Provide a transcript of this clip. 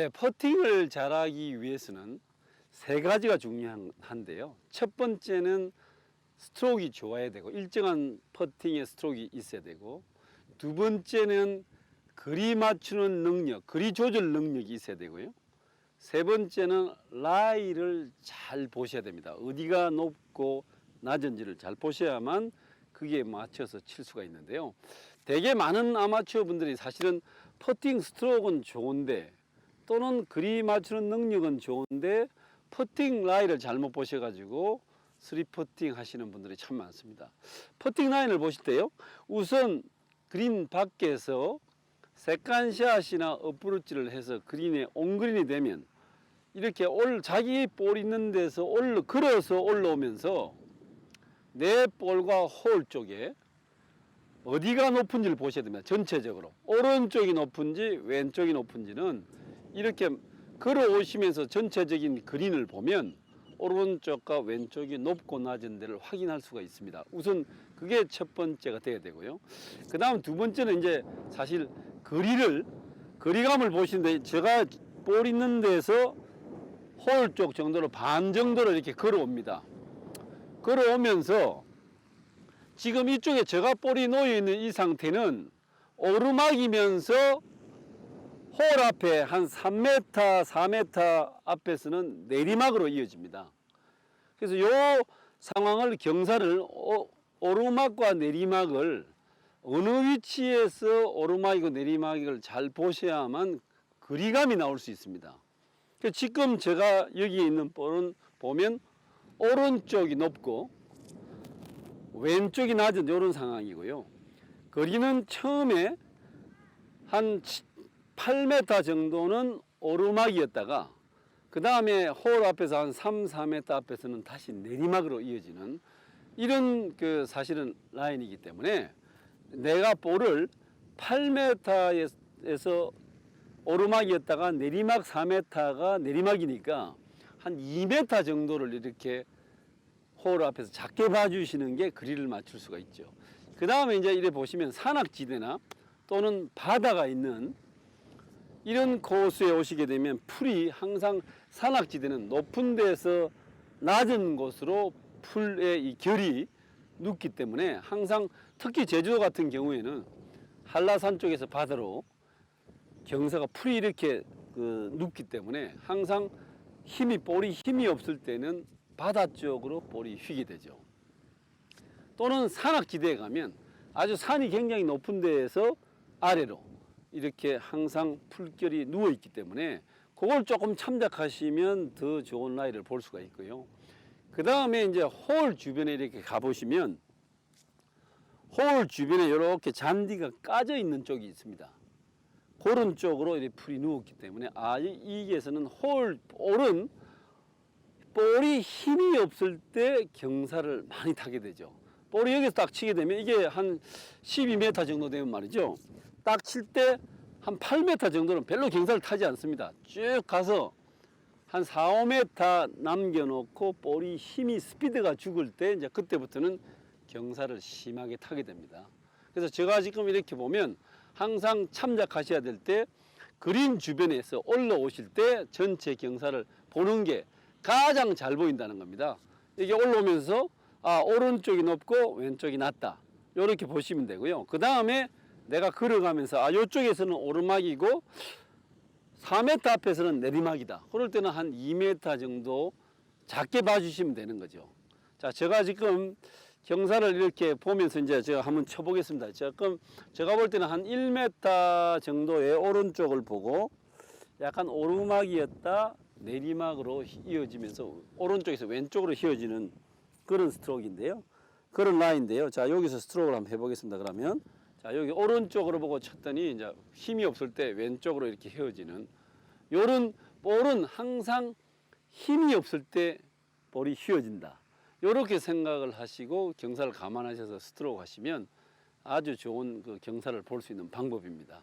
네, 퍼팅을 잘하기 위해서는 세 가지가 중요한데요. 첫 번째는 스트로크가 좋아야 되고 일정한 퍼팅의 스트로크가 있어야 되고 두 번째는 거리 맞추는 능력, 거리 조절 능력이 있어야 되고요. 세 번째는 라이를 잘 보셔야 됩니다. 어디가 높고 낮은지를 잘 보셔야만 그게 맞춰서 칠 수가 있는데요. 되게 많은 아마추어 분들이 사실은 퍼팅 스트로크는 좋은데 또는 그리 맞추는 능력은 좋은데 퍼팅 라인을 잘못 보셔가지고 스리 퍼팅 하시는 분들이 참 많습니다. 퍼팅 라인을 보실 때요. 우선 그린 밖에서 세컨샷이나 어프로치를 해서 그린에 온그린이 되면 이렇게 올 자기 볼 있는 데서 올라 걸어서 올라오면서 내 볼과 홀 쪽에 어디가 높은지를 보셔야 됩니다. 전체적으로 오른쪽이 높은지 왼쪽이 높은지는 이렇게 걸어오시면서 전체적인 그린을 보면 오른쪽과 왼쪽이 높고 낮은 데를 확인할 수가 있습니다. 우선 그게 첫 번째가 돼야 되고요. 그 다음 두 번째는 이제 사실 거리를 거리감을 보시는데 제가 볼 있는 데서 홀 쪽 정도로 반 정도로 이렇게 걸어옵니다. 걸어오면서 지금 이쪽에 제가 볼이 놓여 있는 이 상태는 오르막이면서 홀 앞에 한 3m, 4m 앞에서는 내리막으로 이어집니다. 그래서 이 상황을 경사를 오- 오르막과 내리막을 어느 위치에서 오르막이고 내리막을 잘 보셔야만 거리감이 나올 수 있습니다. 그래서 지금 제가 여기 있는 볼은 보면 오른쪽이 높고 왼쪽이 낮은 이런 상황이고요. 거리는 처음에 한 8m 정도는 오르막이었다가 그 다음에 홀 앞에서 한 3, 4m 앞에서는 다시 내리막으로 이어지는 이런 그 사실은 라인이기 때문에 내가 볼을 8m에서 오르막이었다가 내리막 4m가 내리막이니까 한 2m 정도를 이렇게 홀 앞에서 작게 봐주시는 게 거리를 맞출 수가 있죠. 그 다음에 이제 이래 보시면 산악지대나 또는 바다가 있는 이런 코스에 오시게 되면 풀이 항상 산악지대는 높은 데서 낮은 곳으로 풀의 이 결이 눕기 때문에 항상 특히 제주도 같은 경우에는 한라산 쪽에서 바다로 경사가 풀이 이렇게 그 눕기 때문에 항상 힘이 볼이 힘이 없을 때는 바다 쪽으로 볼이 휘게 되죠. 또는 산악지대에 가면 아주 산이 굉장히 높은 데에서 아래로 이렇게 항상 풀결이 누워 있기 때문에 그걸 조금 참작하시면 더 좋은 라이를 볼 수가 있고요. 그 다음에 이제 홀 주변에 이렇게 가보시면 홀 주변에 이렇게 잔디가 까져 있는 쪽이 있습니다. 그런 쪽으로 이렇게 풀이 누웠기 때문에 아 이- 이게서는 홀 볼은 볼이 힘이 없을 때 경사를 많이 타게 되죠. 볼이 여기서 딱 치게 되면 이게 한 12m 정도 되면 말이죠. 딱 칠 때 한 8m 정도는 별로 경사를 타지 않습니다. 쭉 가서 한 4, 5m 남겨놓고 볼이 힘이 스피드가 죽을 때 이제 그때부터는 경사를 심하게 타게 됩니다. 그래서 제가 지금 이렇게 보면 항상 참작하셔야 될 때 그린 주변에서 올라오실 때 전체 경사를 보는 게 가장 잘 보인다는 겁니다. 이게 올라오면서 아 오른쪽이 높고 왼쪽이 낮다. 이렇게 보시면 되고요. 그 다음에 내가 걸어가면서 아 이쪽에서는 오르막이고 4m 앞에서는 내리막이다. 그럴 때는 한 2m 정도 작게 봐주시면 되는 거죠. 자, 제가 지금 경사를 이렇게 보면서 이제 제가 한번 쳐보겠습니다. 지금 제가 볼 때는 한 1m 정도의 오른쪽을 보고 약간 오르막이었다 내리막으로 이어지면서 오른쪽에서 왼쪽으로 휘어지는 그런 스트로크인데요. 그런 라인인데요. 자, 여기서 스트로크를 한번 해보겠습니다. 그러면 자, 여기 오른쪽으로 보고 쳤더니 이제 힘이 없을 때 왼쪽으로 이렇게 휘어지는 요런 볼은 항상 힘이 없을 때 볼이 휘어진다. 이렇게 생각을 하시고 경사를 감안하셔서 스트로크 하시면 아주 좋은 그 경사를 볼 수 있는 방법입니다.